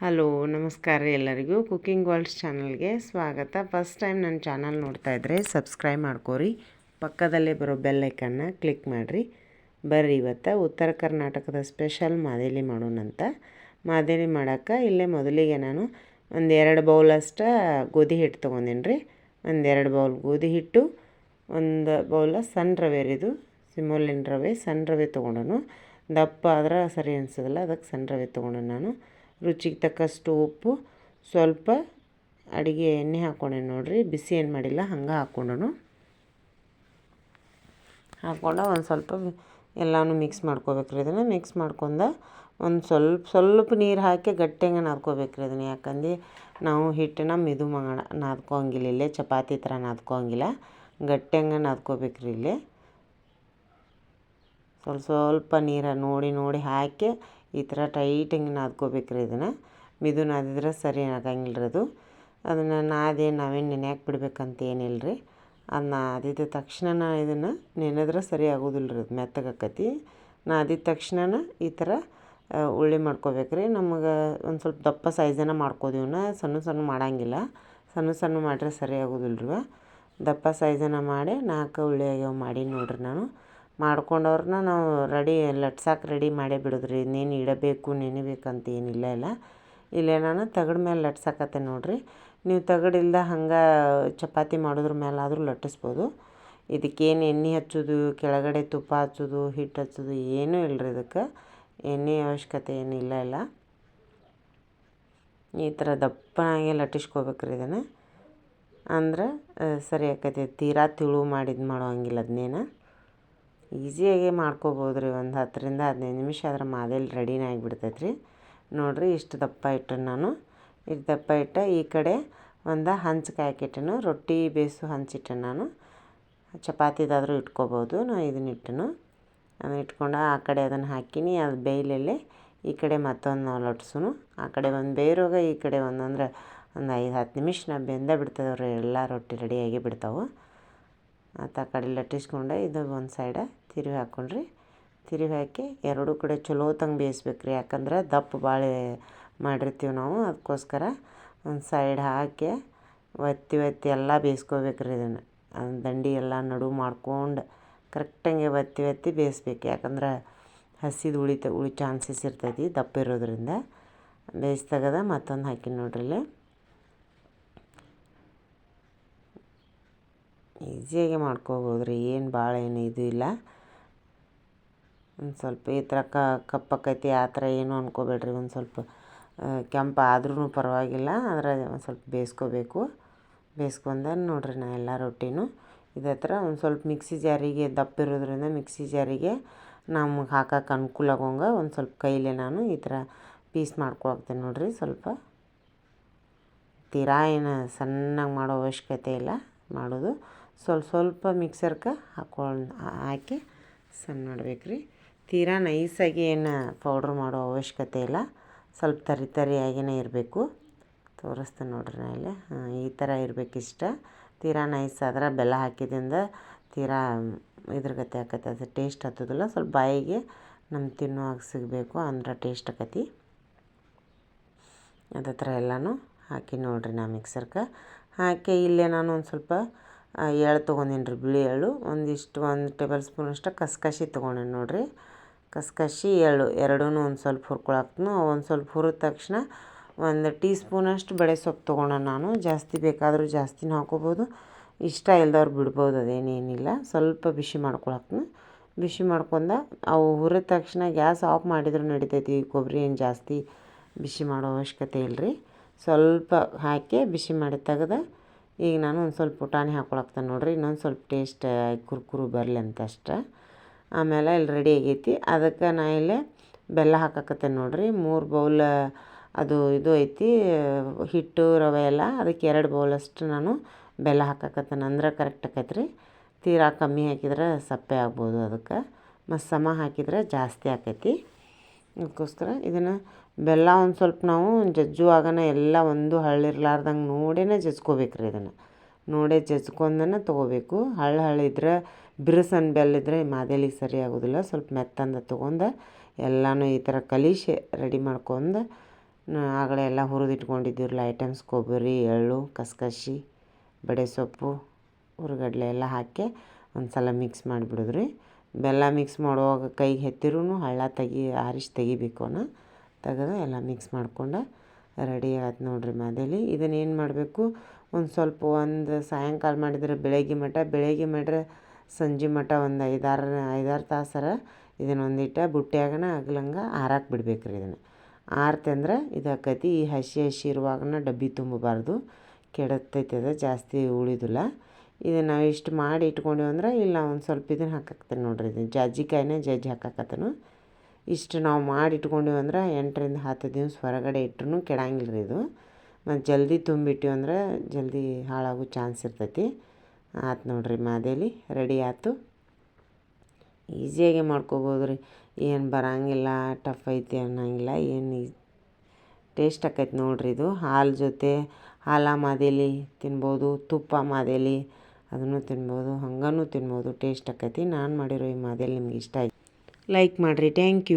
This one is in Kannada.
ಹಲೋ, ನಮಸ್ಕಾರ ರೀ ಎಲ್ಲರಿಗೂ. ಕುಕ್ಕಿಂಗ್ ವರ್ಲ್ಡ್ಸ್ ಚಾನಲ್ಗೆ ಸ್ವಾಗತ. ಫಸ್ಟ್ ಟೈಮ್ ನನ್ನ ಚಾನಲ್ ನೋಡ್ತಾ ಇದ್ದರೆ ಸಬ್ಸ್ಕ್ರೈಬ್ ಮಾಡ್ಕೋರಿ. ಪಕ್ಕದಲ್ಲೇ ಬರೋ ಬೆಲ್ ಐಕನ್ನ ಕ್ಲಿಕ್ ಮಾಡಿರಿ. ಬರ್ರಿ ಇವತ್ತು ಉತ್ತರ ಕರ್ನಾಟಕದ ಸ್ಪೆಷಲ್ ಮಾದೇಲಿ ಮಾಡೋಣಂತ ಮಾದೇಲಿ ಮಾಡೋಕ್ಕೆ ಇಲ್ಲೇ ಮೊದಲಿಗೆ ನಾನು ಒಂದೆರಡು ಬೌಲಷ್ಟ ಗೋಧಿ ಹಿಟ್ಟು ತೊಗೊಂಡೇನಿ ರೀ ಒಂದೆರಡು ಬೌಲ್ ಗೋಧಿ ಹಿಟ್ಟು, ಒಂದು ಬೌಲ ಸಣ್ಣ ರವೆ ಇದು. ಸಿಮೋಲಿನ ರವೆ, ಸಣ್ಣ ರವೆ ತೊಗೊಂಡನು. ದಪ್ಪ ಆದ್ರೆ ಸರಿ ಅನಿಸೋದಿಲ್ಲ, ಅದಕ್ಕೆ ಸಣ್ಣ ರವೆ ತೊಗೊಂಡು ನಾನು. ರುಚಿಗೆ ತಕ್ಕಷ್ಟು ಉಪ್ಪು, ಸ್ವಲ್ಪ ಅಡುಗೆ ಎಣ್ಣೆ ಹಾಕ್ಕೊಂಡೆ ನೋಡಿರಿ. ಬಿಸಿ ಏನು ಮಾಡಿಲ್ಲ, ಹಂಗೆ ಹಾಕ್ಕೊಂಡನು. ಹಾಕ್ಕೊಂಡು ಒಂದು ಸ್ವಲ್ಪ ಎಲ್ಲನೂ ಮಿಕ್ಸ್ ಮಾಡ್ಕೋಬೇಕ್ರಿ ಇದನ್ನು. ಮಿಕ್ಸ್ ಮಾಡ್ಕೊಂಡ ಒಂದು ಸ್ವಲ್ಪ ಸ್ವಲ್ಪ ನೀರು ಹಾಕಿ ಗಟ್ಟಿಗೆ ನಾದ್ಕೋಬೇಕ್ರಿ ಅದನ್ನು ಯಾಕಂದ್ರೆ ನಾವು ಹಿಟ್ಟನ್ನ ಮಿದು ಮಾಡ ನಾದ್ಕೊಂಗಿಲ್ಲ ಇಲ್ಲೇ, ಚಪಾತಿ ಥರ ನಾದ್ಕೊಂಗಿಲ್ಲ ಗಟ್ಟಿಯಂಗೆ ನಾದ್ಕೋಬೇಕ್ರಿ ಇಲ್ಲಿ. ಸ್ವಲ್ಪ ಸ್ವಲ್ಪ ನೀರು ನೋಡಿ ನೋಡಿ ಹಾಕಿ ಈ ಥರ ಟೈಟ್ ಹಿಂಗೆ ನಾದ್ಕೋಬೇಕ್ರಿ ಇದನ್ನು. ಮಿದು ನಾದಿದ್ರೆ ಸರಿ ಆಗಂಗಿಲ್ಲ ರೀ ಅದು. ಅದನ್ನು ನಾದಿ ನಾವೇನು ನೆನೆಯಾಕೆ ಬಿಡ್ಬೇಕಂತ ಏನಿಲ್ಲ ರೀ ಅದು ನಾದಿದ ತಕ್ಷಣ ಇದನ್ನು ನೆನೆದ್ರೆ ಸರಿ ಆಗೋದಿಲ್ಲ ರೀ ಅದು ಮೆತ್ತಗಾಕತಿ. ನಾದಿದ ತಕ್ಷಣ ಈ ಥರ ಉಳ್ಳಿ ಮಾಡ್ಕೋಬೇಕ್ರಿ. ನಮಗೆ ಒಂದು ಸ್ವಲ್ಪ ದಪ್ಪ ಸೈಜನ್ನು ಮಾಡ್ಕೋದೀವನ ಸಣ್ಣ ಸಣ್ಣ ಮಾಡೋಂಗಿಲ್ಲ. ಸಣ್ಣ ಸಣ್ಣ ಮಾಡಿದ್ರೆ ಸರಿ ಆಗೋದಿಲ್ಲ ರೀ ದಪ್ಪ ಸೈಜನ್ನು ಮಾಡಿ ನಾಲ್ಕು ಉಳ್ಳಿ ಆಗ್ಯಾವ ಮಾಡಿ ನೋಡಿರಿ ನಾನು. ಮಾಡ್ಕೊಂಡವ್ರನ್ನ ನಾವು ರೆಡಿ ಲಟ್ಸಕ್ಕೆ ರೆಡಿ ಮಾಡೇ ಬಿಡೋದ್ರಿ. ಇನ್ನೇನು ಇಡಬೇಕು ನೆನಿಬೇಕಂತ ಏನಿಲ್ಲ ಇಲ್ಲ ಇಲ್ಲೇ ನಾನು ತಗಡು ಮೇಲೆ ಲಟ್ಸಕತ್ತೆ ನೋಡಿರಿ. ನೀವು ತಗಡಿಲ್ದ ಹಂಗೆ ಚಪಾತಿ ಮಾಡೋದ್ರ ಮೇಲಾದರೂ ಲಟ್ಟಿಸ್ಬೋದು. ಇದಕ್ಕೇನು ಎಣ್ಣೆ ಹಚ್ಚೋದು, ಕೆಳಗಡೆ ತುಪ್ಪ ಹಚ್ಚೋದು ಹಿಟ್ಟು ಹಚ್ಚೋದು ಏನೂ ಇಲ್ಲರಿ ಇದಕ್ಕೆ. ಎಣ್ಣೆ ಅವಶ್ಯಕತೆ ಏನಿಲ್ಲ ಇಲ್ಲ ಈ ಥರ ದಪ್ಪನಾಗೆ ಲಟ್ಟಿಸ್ಕೋಬೇಕ್ರಿ ಇದನ್ನು. ಅಂದ್ರೆ ಸರಿ ಆಕೈತಿ. ತೀರಾ ತಿಳು ಮಾಡಿದ್ದು ಮಾಡೋ ಹಂಗಿಲ್ಲ ಅದನ್ನೇನು ಈಸಿಯಾಗಿ ಮಾಡ್ಕೋಬೋದು ರೀ ಒಂದು ಹತ್ತರಿಂದ ಹದಿನೈದು ನಿಮಿಷ ಆದ್ರೆ ಮಾದೇಲಿ ರೆಡಿನೇ ಆಗಿಬಿಡ್ತೈತೆ ರೀ ನೋಡಿರಿ ಇಷ್ಟು ದಪ್ಪ ಇಟ್ಟು ನಾನು. ಇಷ್ಟು ದಪ್ಪ ಇಟ್ಟು ಈ ಕಡೆ ಒಂದು ಹಂಚು ಕಾಯಕಿಟ್ಟನು ರೊಟ್ಟಿ ಬೇಯಿಸು ಹಂಚಿಟ್ಟೆ ನಾನು. ಚಪಾತಿದಾದರೂ ಇಟ್ಕೋಬೋದು ನಾನು ಇದನ್ನ ಇಟ್ಟನು. ಅದನ್ನ ಇಟ್ಕೊಂಡು ಆ ಕಡೆ ಅದನ್ನು ಹಾಕಿನಿ, ಅದು ಬೇಯ್ಲಲ್ಲೇ ಈ ಕಡೆ ಮತ್ತೊಂದು ನಾವು ಲಟ್ಸುನು ಆ ಕಡೆ ಒಂದು ಬೇರೋಗ ಈ ಕಡೆ ಒಂದಂದ್ರೆ ಒಂದು ಐದು ಹತ್ತು ನಿಮಿಷ ನಾ ಬೆಂದ ಬಿಡ್ತದವ್ರಿ, ಎಲ್ಲ ರೊಟ್ಟಿ ರೆಡಿಯಾಗಿ ಬಿಡ್ತಾವೆ. ಮತ್ತು ಆ ಕಡೆ ಲಟ್ಟಿಸ್ಕೊಂಡೆ, ಇದು ಒಂದು ಸೈಡ ತಿರುವಿ ಹಾಕ್ಕೊಂಡ್ರಿ ತಿರುವಿ ಹಾಕಿ ಎರಡೂ ಕಡೆ ಚಲೋ ತಂಗೆ ಬೇಯಿಸ್ಬೇಕು ರೀ ಯಾಕಂದ್ರೆ ದಪ್ಪ ಭಾಳ ಮಾಡಿರ್ತೀವಿ ನಾವು ಅದಕ್ಕೋಸ್ಕರ ಒಂದು ಸೈಡ್ ಹಾಕಿ ಒತ್ತಿ ಒತ್ತಿ ಎಲ್ಲ ಬೇಯಿಸ್ಕೋಬೇಕು ರೀ ಇದನ್ನು ದಂಡಿ ಎಲ್ಲ ನಡು ಮಾಡ್ಕೊಂಡು ಕರೆಕ್ಟಂಗೆ ಒತ್ತಿ ಒತ್ತಿ ಬೇಯಿಸ್ಬೇಕು. ಯಾಕಂದ್ರೆ ಹಸಿದು ಉಳಿತ, ಉಳಿ ಚಾನ್ಸಸ್ ಇರ್ತೈತಿ ದಪ್ಪ ಇರೋದ್ರಿಂದ. ಬೇಯಿಸ್ದಾಗದ ಮತ್ತೊಂದು ಹಾಕಿ ನೋಡ್ರಿ ಈಸಿಯಾಗಿ ಮಾಡ್ಕೋಬೋದು ರೀ ಏನು ಭಾಳ ಏನು ಇದು ಇಲ್ಲ. ಒಂದು ಸ್ವಲ್ಪ ಈ ಥರ ಕಪ್ಪಕ್ಕೈತಿ ಆ ಥರ ಏನು ಅಂದ್ಕೋಬೇಡ್ರಿ ಒಂದು ಸ್ವಲ್ಪ ಕೆಂಪು ಆದ್ರೂ ಪರವಾಗಿಲ್ಲ, ಆದರೆ ಒಂದು ಸ್ವಲ್ಪ ಬೇಯಿಸ್ಕೋಬೇಕು. ಬೇಯಿಸ್ಕೊಂಡ ನೋಡಿರಿ ನಾ ಎಲ್ಲ ರೊಟ್ಟಿನೂ. ಇದೇ ಥರ ಒಂದು ಸ್ವಲ್ಪ ಮಿಕ್ಸಿ ಜಾರಿಗೆ ದಪ್ಪ ಇರೋದ್ರಿಂದ ಮಿಕ್ಸಿ ಜಾರಿಗೆ ನಮ್ಗೆ ಹಾಕಕ್ಕೆ ಅನುಕೂಲ ಆಗೋಂಗೆ ಒಂದು ಸ್ವಲ್ಪ ಕೈಲೇ ನಾನು ಈ ಥರ ಪೀಸ್ ಮಾಡ್ಕೊಳ್ತೇನೆ ನೋಡಿರಿ ಸ್ವಲ್ಪ. ತೀರಾ ಏನು ಸಣ್ಣಗೆ ಮಾಡೋ ಅವಶ್ಯಕತೆ ಇಲ್ಲ, ಮಾಡೋದು. ಸ್ವಲ್ಪ ಸ್ವಲ್ಪ ಮಿಕ್ಸರ್ಗೆ ಹಾಕೊಂಡು ಹಾಕಿ ಸಣ್ಣ ಮಾಡ್ಬೇಕು ರೀ ತೀರಾ ನೈಸಾಗಿ ಏನು ಪೌಡ್ರ್ ಮಾಡೋ ಅವಶ್ಯಕತೆ ಇಲ್ಲ. ಸ್ವಲ್ಪ ತರಿ ತರಿಯಾಗಿಯೇ ಇರಬೇಕು. ತೋರಿಸ್ತೇನೆ ನೋಡ್ರಿ ನಾ ಇಲ್ಲಿ. ಈ ಥರ ಇರಬೇಕು ಇಷ್ಟ ತೀರಾ ನೈಸ್ ಆದ್ರೆ ಬೆಲ್ಲ ಹಾಕಿದಿಂದ ತೀರಾ ಇದ್ರ ಗತಿ ಆಕತಿ. ಅದು ಟೇಸ್ಟ್ ಹತ್ತದಿಲ್ಲ. ಸ್ವಲ್ಪ ಬಾಯಿಗೆ ನಮ್ಮ ತಿನ್ನುವಾಗ ಸಿಗಬೇಕು ಅಂದ್ರೆ ಟೇಸ್ಟ್ ಆಕತಿ. ಅದ ಥರ ಎಲ್ಲನೂ ಹಾಕಿ ನೋಡ್ರಿ ನಾ ಮಿಕ್ಸರ್ಗೆ ಹಾಕಿ ಇಲ್ಲೇ ನಾನು ಒಂದು ಸ್ವಲ್ಪ ಎಳ್ಳು ತೊಗೊಂಡೀನಿ ರೀ, ಬಿಳಿ ಎಳ್ಳು. ಒಂದಿಷ್ಟು, ಒಂದು ಟೇಬಲ್ ಸ್ಪೂನ್ ಸ್ಪೂನಷ್ಟು ಕಸ್ಕಸಿ ತೊಗೊಂಡೇನಿ ನೋಡಿರಿ. ಕಸ್ಕಸಿ ಎಳ್ಳು ಎರಡೂ ಒಂದು ಸ್ವಲ್ಪ ಹುರ್ಕೊಳಕ್ನು ಒಂದು ಸ್ವಲ್ಪ ಹುರಿದ ತಕ್ಷಣ ಒಂದು ಟೀ ಸ್ಪೂನಷ್ಟು ಬೆಳೆ ಸೊಪ್ಪು ತೊಗೊಂಡೆ ನಾನು. ಜಾಸ್ತಿ ಬೇಕಾದರೂ ಜಾಸ್ತಿನೂ ಹಾಕೋಬೋದು. ಇಷ್ಟ ಇಲ್ದವ್ರು ಬಿಡ್ಬೋದು, ಅದೇನೇನಿಲ್ಲ. ಸ್ವಲ್ಪ ಬಿಸಿ ಮಾಡ್ಕೊಳಕ್ನು ಬಿಸಿ ಮಾಡ್ಕೊಂಡ ಅವು ಹುರಿದ ತಕ್ಷಣ ಗ್ಯಾಸ್ ಆಫ್ ಮಾಡಿದರೂ ನಡಿತೈತಿ. ಕೊಬ್ಬರಿ ಏನು ಜಾಸ್ತಿ ಬಿಸಿ ಮಾಡೋ ಅವಶ್ಯಕತೆ ಇಲ್ಲ ರೀ ಸ್ವಲ್ಪ ಹಾಕಿ ಬಿಸಿ ಮಾಡಿ ತೆಗೆದು ಈಗ ನಾನು ಒಂದು ಸ್ವಲ್ಪ ಪುಟಾಣಿ ಹಾಕ್ಕೊಳಕ್ತೇನೆ ನೋಡಿರಿ, ಇನ್ನೊಂದು ಸ್ವಲ್ಪ ಟೇಸ್ಟ್ ಕುರ್ಕುರು ಬರಲಿ ಅಂತ ಅಷ್ಟೆ ಆಮೇಲೆ ಇಲ್ಲಿ ರೆಡಿ ಆಗೈತಿ. ಅದಕ್ಕೆ ನಾ ಇಲ್ಲೇ ಬೆಲ್ಲ ಹಾಕಕತ್ತೆ ನೋಡಿರಿ, ಮೂರು ಬೌಲ್ ಅದು ಇದು ಐತಿ, ಹಿಟ್ಟು, ರವೆ ಎಲ್ಲ, ಅದಕ್ಕೆ ಎರಡು ಬೌಲಷ್ಟು ನಾನು ಬೆಲ್ಲ ಹಾಕಕತ್ತೇನೆ. ಅಂದ್ರೆ ಕರೆಕ್ಟ್ ಆಕೈತೆ ರೀ ತೀರಾ ಕಮ್ಮಿ ಹಾಕಿದ್ರೆ ಸಪ್ಪೆ ಆಗ್ಬೋದು ಅದಕ್ಕೆ. ಮತ್ತು ಸಮ ಹಾಕಿದ್ರೆ ಜಾಸ್ತಿ ಆಕೈತಿ ಅದಕ್ಕೋಸ್ಕರ ಇದನ್ನು ಬೆಲ್ಲ ಒಂದು ಸ್ವಲ್ಪ ನಾವು ಜಜ್ಜುವಾಗನ ಎಲ್ಲ ಒಂದು ಹಳ್ಳಿರ್ಲಾರ್ದಂಗೆ ನೋಡೇ ಜಜ್ಕೋಬೇಕು ರೀ ಅದನ್ನು ನೋಡೇ ಜಜ್ಕೊಂಡನ ತೊಗೋಬೇಕು. ಹಳ್ಳ ಹಳ್ಳಿದ್ರೆ ಬಿರುಸನ್ ಬೆಲ್ಲ ಇದ್ದರೆ ಮಾದೇಲಿಗೆ ಸರಿ ಆಗೋದಿಲ್ಲ. ಸ್ವಲ್ಪ ಮೆತ್ತಂದ ತೊಗೊಂಡು ಎಲ್ಲನೂ ಈ ಥರ ಕಲಿಸಿ ರೆಡಿ ಮಾಡ್ಕೊಂಡು ಆಗಲೇ ಎಲ್ಲ ಹುರಿದಿಟ್ಕೊಂಡಿದ್ದಿರಲ್ಲ ಐಟಮ್ಸ್, ಕೊಬ್ಬರಿ, ಎಳ್ಳು ಕಸಕಸಿ ಬಡೆ ಸೊಪ್ಪು, ಹುರಿಗಡ್ಲೆ ಎಲ್ಲ ಹಾಕಿ ಒಂದು ಸಲ ಮಿಕ್ಸ್ ಮಾಡಿಬಿಡೋದ್ರಿ. ಬೆಲ್ಲ ಮಿಕ್ಸ್ ಮಾಡುವಾಗ ಕೈಗೆ ಹೆತ್ತಿರೂ ಹಳ್ಳ ತೆಗಿ ಆರಿಸಿ ತೆಗಿಬೇಕು ಅವನ್ನ ತೆಗೆದು ಎಲ್ಲ ಮಿಕ್ಸ್ ಮಾಡ್ಕೊಂಡು ರೆಡಿ ಆಯ್ತು ನೋಡಿರಿ ಮಾದೇಲಿ. ಇದನ್ನೇನು ಮಾಡಬೇಕು? ಒಂದು ಸ್ವಲ್ಪ ಒಂದು ಸಾಯಂಕಾಲ ಮಾಡಿದರೆ ಬೆಳಗ್ಗೆ ಮಟ ಬೆಳಗ್ಗೆ ಮಾಡ್ರೆ ಸಂಜೆ ಮಟ ಒಂದು ಐದಾರು ಐದಾರು ತಾಸರ ಇದನ್ನು ಬುಟ್ಟಿಯಾಗನ ಆಗ್ಲಂಗೆ ಆರಾಕೆ ಬಿಡ್ಬೇಕು ರೀ ಇದನ್ನು ಆರ್ತಂದ್ರೆ ಇದಾಕೈತಿ ಈ ಹಸಿ ಹಸಿ ಇರುವಾಗನ ಡಬ್ಬಿ ತುಂಬಬಾರ್ದು. ಕೆಡತೈತೆ ಅದು, ಜಾಸ್ತಿ ಉಳಿದಿಲ್ಲ. ಇದನ್ನು ನಾವು ಇಷ್ಟು ಮಾಡಿ ಇಟ್ಕೊಂಡೇವು ಅಂದ್ರೆ ಇಲ್ಲ ಒಂದು ಸ್ವಲ್ಪ ಇದನ್ನು ಹಾಕಾಕ್ತೇನೆ ನೋಡಿರಿ ಇದನ್ನು ಜಾಜಿಕಾಯಿನ ಜಜ್ಜಿ ಹಾಕಾಕತ್ತೇನು. ಇಷ್ಟು ನಾವು ಮಾಡಿ ಇಟ್ಕೊಂಡೀವಿ ಅಂದ್ರೆ ಎಂಟರಿಂದ ಹತ್ತು ದಿವ್ಸ ಹೊರಗಡೆ ಇಟ್ರೂ ಕೆಡಂಗಿಲ್ಲ ರೀ ಇದು. ಮತ್ತು ಜಲ್ದಿ ತುಂಬಿಟ್ಟಿವಿ ಅಂದ್ರೆ ಜಲ್ದಿ ಹಾಳಾಗೋ ಚಾನ್ಸ್ ಇರ್ತೈತಿ. ಆಯ್ತು ನೋಡಿರಿ ಮಾದೇಲಿ, ರೆಡಿ ಆಯ್ತು ಈಸಿಯಾಗಿ ಮಾಡ್ಕೋಬೋದು ರೀ. ಏನು ಬರೋಂಗಿಲ್ಲ, ಟಫ್ ಐತಿ ಅನ್ನೋಂಗಿಲ್ಲ, ಏನು ಟೇಸ್ಟ್ ಆಕೈತಿ ನೋಡ್ರಿ ಇದು. ಹಾಲು ಜೊತೆ ಹಾಲ ಮಾದೇಲಿ ತಿನ್ಬೋದು, ತುಪ್ಪ ಮಾದೇಲಿ ಅದನ್ನು ತಿನ್ಬೋದು ಹಂಗನೂ ತಿನ್ಬೋದು, ಟೇಸ್ಟ್ ಆಕೈತಿ. ನಾನು ಮಾಡಿರೋ ಈ ಮಾದೇಲಿ ನಿಮ್ಗೆ ಇಷ್ಟ ಆಯ್ತು. ಲೈಕ್ ಮಾಡಿರಿ, ಥ್ಯಾಂಕ್ ಯು.